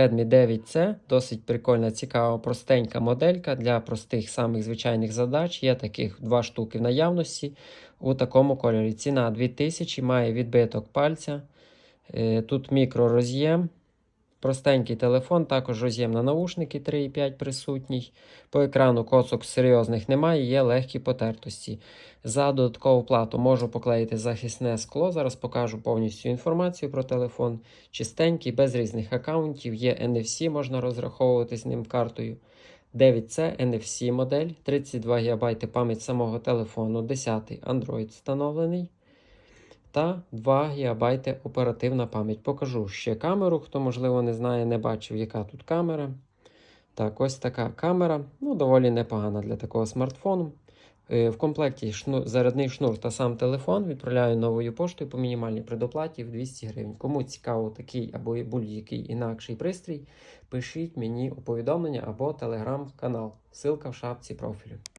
Redmi 9C досить прикольна, цікава, простенька моделька для простих самих звичайних задач. Є таких два штуки в наявності у такому кольорі. Ціна 2000, має відбиток пальця. Е, Тут мікророз'єм. Простенький телефон, також роз'єм на наушники 3,5 присутній. По екрану коцок серйозних немає, є легкі потертості. За додаткову плату можу поклеїти захисне скло. Зараз покажу повністю інформацію про телефон. Чистенький, без різних аккаунтів. Є NFC, можна розраховувати з ним картою. 9C NFC модель, 32 ГБ пам'ять самого телефону, 10 Android встановлений. Та 2 ГБ оперативна пам'ять. Покажу ще камеру, хто, можливо, не знає, не бачив, яка тут камера. Так, ось така камера. Ну, доволі непогана для такого смартфону. Е, В комплекті шну... зарядний шнур та сам телефон відправляю новою поштою по мінімальній предоплаті в 200 гривень. Кому цікаво такий або будь-який інакший пристрій, пишіть мені у повідомлення або телеграм-канал. Ссылка в шапці профілю.